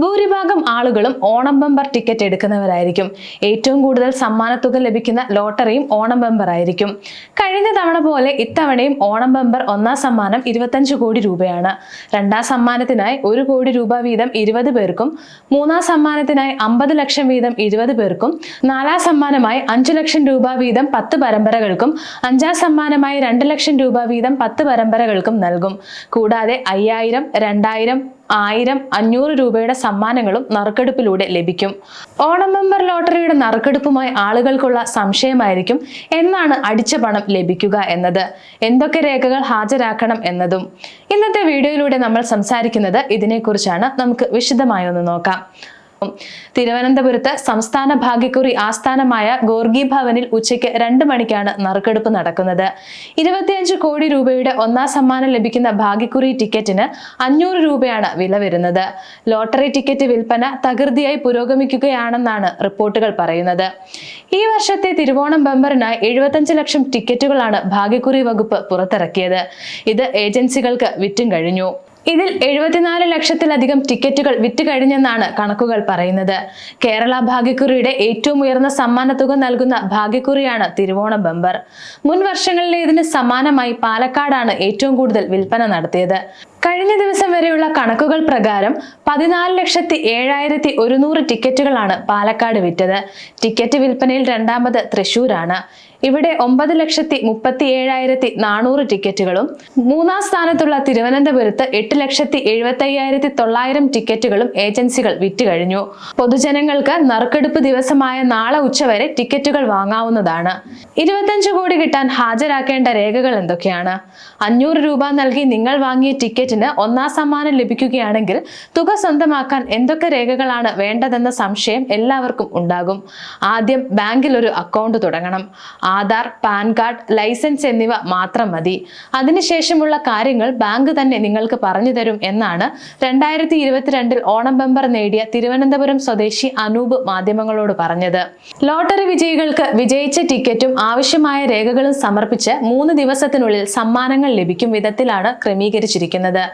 ഭൂരിഭാഗം ആളുകളും Onam bumper ticket എടുക്കുന്നവരായിരിക്കും. ഏറ്റവും കൂടുതൽ സമ്മാനത്തുക ലഭിക്കുന്ന ലോട്ടറിയും ഓണം ബമ്പർ ആയിരിക്കും. കഴിഞ്ഞ തവണ പോലെ ഇത്തവണയും ഓണം ബമ്പർ ഒന്നാം സമ്മാനം ഇരുപത്തഞ്ച് കോടി രൂപയാണ്. രണ്ടാം സമ്മാനത്തിനായി ഒരു കോടി രൂപ വീതം ഇരുപത് പേർക്കും മൂന്നാം സമ്മാനത്തിനായി അമ്പത് ലക്ഷം വീതം ഇരുപത് പേർക്കും നാലാം സമ്മാനമായി അഞ്ചു ലക്ഷം രൂപ വീതം പത്ത് പരമ്പരകൾക്കും അഞ്ചാം സമ്മാനമായി രണ്ട് ലക്ഷം രൂപ വീതം പത്ത് പരമ്പരകൾക്കും നൽകും. കൂടാതെ അയ്യായിരം രണ്ടായിരം ആയിരം അഞ്ഞൂറ് രൂപയുടെ സമ്മാനങ്ങളും നറുക്കെടുപ്പിലൂടെ ലഭിക്കും. ഓണം മെമ്പർ ലോട്ടറിയുടെ നറുക്കെടുപ്പുമായി ആളുകൾക്കുള്ള സംശയമായിരിക്കും എന്നാണ് അടിച്ച പണം ലഭിക്കുക എന്നത്. എന്തൊക്കെ രേഖകൾ ഹാജരാക്കണം എന്നതും. ഇന്നത്തെ വീഡിയോയിലൂടെ നമ്മൾ സംസാരിക്കുന്നത് ഇതിനെക്കുറിച്ചാണ്. നമുക്ക് വിശദമായി ഒന്ന് നോക്കാം. തിരുവനന്തപുരത്ത് സംസ്ഥാന ഭാഗ്യക്കുറി ആസ്ഥാനമായ ഗോർഗി ഭവനിൽ ഉച്ചയ്ക്ക് രണ്ട് മണിക്കാണ് നറുക്കെടുപ്പ് നടക്കുന്നത്. ഇരുപത്തിയഞ്ച് കോടി രൂപയുടെ ഒന്നാം സമ്മാനം ലഭിക്കുന്ന ഭാഗ്യക്കുറി ടിക്കറ്റിന് അഞ്ഞൂറ് രൂപയാണ് വില വരുന്നത്. ലോട്ടറി ടിക്കറ്റ് വിൽപ്പന തകൃതിയായി പുരോഗമിക്കുകയാണെന്നാണ് റിപ്പോർട്ടുകൾ പറയുന്നത്. ഈ വർഷത്തെ തിരുവോണം ബമ്പറിനായി എഴുപത്തഞ്ച് ലക്ഷം ടിക്കറ്റുകളാണ് ഭാഗ്യക്കുറി വകുപ്പ് പുറത്തിറക്കിയത്. ഇത് ഏജൻസികൾക്ക് വിറ്റും കഴിഞ്ഞു. ഇതിൽ എഴുപത്തിനാല് ലക്ഷത്തിലധികം ടിക്കറ്റുകൾ വിറ്റ് കഴിഞ്ഞെന്നാണ് കണക്കുകൾ പറയുന്നത്. കേരള ഭാഗ്യക്കുറിയുടെ ഏറ്റവും ഉയർന്ന സമ്മാനത്തുക നൽകുന്ന ഭാഗ്യക്കുറിയാണ് തിരുവോണ ബമ്പർ. മുൻ വർഷങ്ങളിലേതിന് സമാനമായി പാലക്കാടാണ് ഏറ്റവും കൂടുതൽ വിൽപ്പന നടത്തിയത്. കഴിഞ്ഞ ദിവസം വരെയുള്ള കണക്കുകൾ പ്രകാരം പതിനാല് ലക്ഷത്തി ഏഴായിരത്തി ഒരുന്നൂറ് ടിക്കറ്റുകളാണ് പാലക്കാട് വിറ്റത്. ടിക്കറ്റ് വിൽപ്പനയിൽ രണ്ടാമത് തൃശൂരാണ്. ഇവിടെ ഒമ്പത് ലക്ഷത്തി മുപ്പത്തി ഏഴായിരത്തി നാനൂറ് ടിക്കറ്റുകളും മൂന്നാം സ്ഥാനത്തുള്ള തിരുവനന്തപുരത്ത് എട്ട് ലക്ഷത്തി എഴുപത്തി അയ്യായിരത്തി തൊള്ളായിരം ടിക്കറ്റുകളും ഏജൻസികൾ വിറ്റ് കഴിഞ്ഞു. പൊതുജനങ്ങൾക്ക് നറുക്കെടുപ്പ് ദിവസമായ നാളെ ഉച്ചവരെ ടിക്കറ്റുകൾ വാങ്ങാവുന്നതാണ്. ഇരുപത്തഞ്ച് കോടി കിട്ടാൻ ഹാജരാക്കേണ്ട രേഖകൾ എന്തൊക്കെയാണ്? അഞ്ഞൂറ് രൂപ നൽകി നിങ്ങൾ വാങ്ങിയ ടിക്കറ്റിന് ഒന്നാം സമ്മാനം ലഭിക്കുകയാണെങ്കിൽ തുക സ്വന്തമാക്കാൻ എന്തൊക്കെ രേഖകളാണ് വേണ്ടതെന്ന സംശയം എല്ലാവർക്കും ഉണ്ടാകും. ആദ്യം ബാങ്കിൽ ഒരു അക്കൗണ്ട് തുടങ്ങണം. ആധാർ പാൻ കാർഡ് ലൈസൻസ് എന്നിവ മാത്രം മതി. അതിനുശേഷമുള്ള കാര്യങ്ങൾ ബാങ്ക് തന്നെ നിങ്ങൾക്ക് പറഞ്ഞു തരും എന്നാണ് രണ്ടായിരത്തി ഇരുപത്തിരണ്ടിൽ ഓണം ബമ്പർ നേടിയ തിരുവനന്തപുരം സ്വദേശി അനൂപ് മാധ്യമങ്ങളോട് പറഞ്ഞത്. ലോട്ടറി വിജയികൾക്ക് വിജയിച്ച ടിക്കറ്റും ആവശ്യമായ രേഖകളും സമർപ്പിച്ച് മൂന്ന് ദിവസത്തിനുള്ളിൽ സമ്മാനങ്ങൾ ലഭിക്കും വിധത്തിലാണ് ക്രമീകരിച്ചിരിക്കുന്നത്.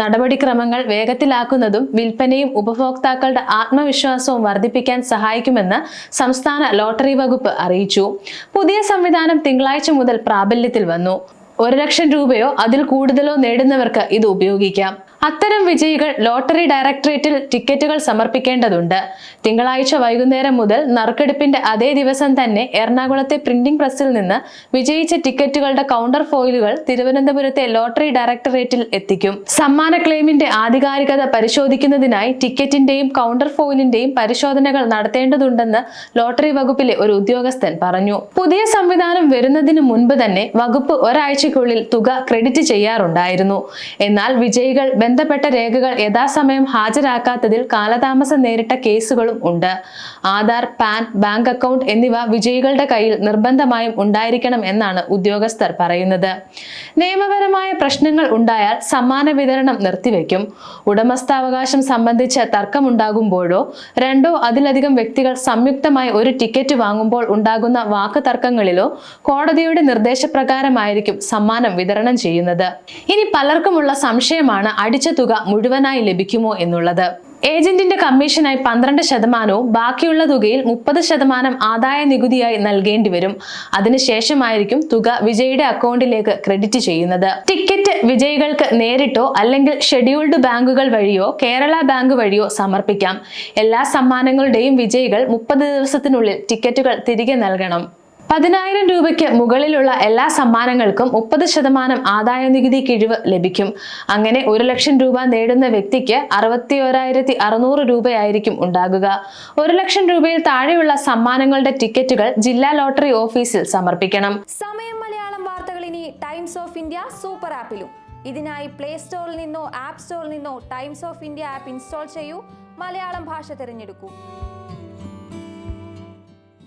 നടപടിക്രമങ്ങൾ വേഗത്തിലാക്കുന്നതും വിൽപ്പനയും ഉപഭോക്താക്കളുടെ ആത്മവിശ്വാസവും വർദ്ധിപ്പിക്കാൻ സഹായിക്കുമെന്ന് സംസ്ഥാന ലോട്ടറി വകുപ്പ് അറിയിച്ചു. പുതിയ സംവിധാനം തിങ്കളാഴ്ച മുതൽ പ്രാബല്യത്തിൽ വന്നു. ഒരു ലക്ഷം രൂപയോ അതിൽ കൂടുതലോ നേടുന്നവർക്ക് ഇത് ഉപയോഗിക്കാം. അത്തരം വിജയികൾ ലോട്ടറി ഡയറക്ടറേറ്റിൽ ടിക്കറ്റുകൾ സമർപ്പിക്കേണ്ടതുണ്ട്. തിങ്കളാഴ്ച വൈകുന്നേരം മുതൽ നറുക്കെടുപ്പിന്റെ അതേ ദിവസം തന്നെ എറണാകുളത്തെ പ്രിന്റിംഗ് പ്രസ്സിൽ നിന്ന് വിജയിച്ച ടിക്കറ്റുകളുടെ കൗണ്ടർ ഫോയിലുകൾ തിരുവനന്തപുരത്തെ ലോട്ടറി ഡയറക്ടറേറ്റിൽ എത്തിക്കും. സമ്മാന ക്ലെയിമിന്റെ ആധികാരികത പരിശോധിക്കുന്നതിനായി ടിക്കറ്റിന്റെയും കൗണ്ടർ ഫോയിലിന്റെയും പരിശോധനകൾ നടത്തേണ്ടതുണ്ടെന്ന് ലോട്ടറി വകുപ്പിലെ ഒരു ഉദ്യോഗസ്ഥൻ പറഞ്ഞു. പുതിയ സംവിധാനം വരുന്നതിന് മുൻപ് തന്നെ വകുപ്പ് ഒരാഴ്ചക്കുള്ളിൽ തുക ക്രെഡിറ്റ് ചെയ്യാറുണ്ടായിരുന്നു. എന്നാൽ വിജയികൾ ബന്ധപ്പെട്ട രേഖകൾ യഥാസമയം ഹാജരാക്കാത്തതിൽ കാലതാമസം നേരിട്ട കേസുകളും ഉണ്ട്. ആധാർ പാൻ ബാങ്ക് അക്കൗണ്ട് എന്നിവ വിജയികളുടെ കയ്യിൽ നിർബന്ധമായും ഉണ്ടായിരിക്കണം എന്നാണ് ഉദ്യോഗസ്ഥർ പറയുന്നത്. നിയമപരമായ പ്രശ്നങ്ങൾ ഉണ്ടായാൽ സമ്മാന വിതരണം നിർത്തിവെക്കും. ഉടമസ്ഥാവകാശം സംബന്ധിച്ച് തർക്കമുണ്ടാകുമ്പോഴോ രണ്ടോ അതിലധികം വ്യക്തികൾ സംയുക്തമായി ഒരു ടിക്കറ്റ് വാങ്ങുമ്പോൾ ഉണ്ടാകുന്ന വാക്ക് തർക്കങ്ങളിലോ കോടതിയുടെ നിർദ്ദേശപ്രകാരമായിരിക്കും സമ്മാനം വിതരണം ചെയ്യുന്നത്. ഇനി പലർക്കുമുള്ള സംശയമാണ് അടിച്ച തുക മുഴുവനായി ലഭിക്കുമോ എന്നുള്ളത്. ഏജന്റിന്റെ കമ്മീഷനായി പന്ത്രണ്ട് ശതമാനവും ബാക്കിയുള്ള തുകയിൽ മുപ്പത് ശതമാനം ആദായ നികുതിയായി നൽകേണ്ടി വരും. അതിനുശേഷമായിരിക്കും തുക വിജയിയുടെ അക്കൗണ്ടിലേക്ക് ക്രെഡിറ്റ് ചെയ്യുന്നത്. ടിക്കറ്റ് വിജയികൾക്ക് നേരിട്ടോ അല്ലെങ്കിൽ ഷെഡ്യൂൾഡ് ബാങ്കുകൾ വഴിയോ കേരള ബാങ്ക് വഴിയോ സമർപ്പിക്കാം. എല്ലാ സമ്മാനങ്ങളുടെയും വിജയികൾ മുപ്പത് ദിവസത്തിനുള്ളിൽ ടിക്കറ്റുകൾ തിരികെ നൽകണം. പതിനായിരം രൂപയ്ക്ക് മുകളിലുള്ള എല്ലാ സമ്മാനങ്ങൾക്കും മുപ്പത് ശതമാനം ആദായ നികുതി കിഴിവ് ലഭിക്കും. അങ്ങനെ ഒരു ലക്ഷം രൂപ നേടുന്ന വ്യക്തിക്ക് അറുപത്തി ഒരായിരത്തി അറുന്നൂറ് രൂപയായിരിക്കും ഉണ്ടാകുക. ഒരു ലക്ഷം രൂപയിൽ താഴെയുള്ള സമ്മാനങ്ങളുടെ ടിക്കറ്റുകൾ ജില്ലാ ലോട്ടറി ഓഫീസിൽ സമർപ്പിക്കണം. സമയം മലയാളം വാർത്തകൾ ഇനി ടൈംസ് ഓഫ് ഇന്ത്യ സൂപ്പർ ആപ്പിലും. ഇതിനായി പ്ലേ സ്റ്റോറിൽ നിന്നോ ആപ്പ് സ്റ്റോറിൽ നിന്നോ Times of India app install ചെയ്യൂ. മലയാളം ഭാഷ തിരഞ്ഞെടുക്കൂ.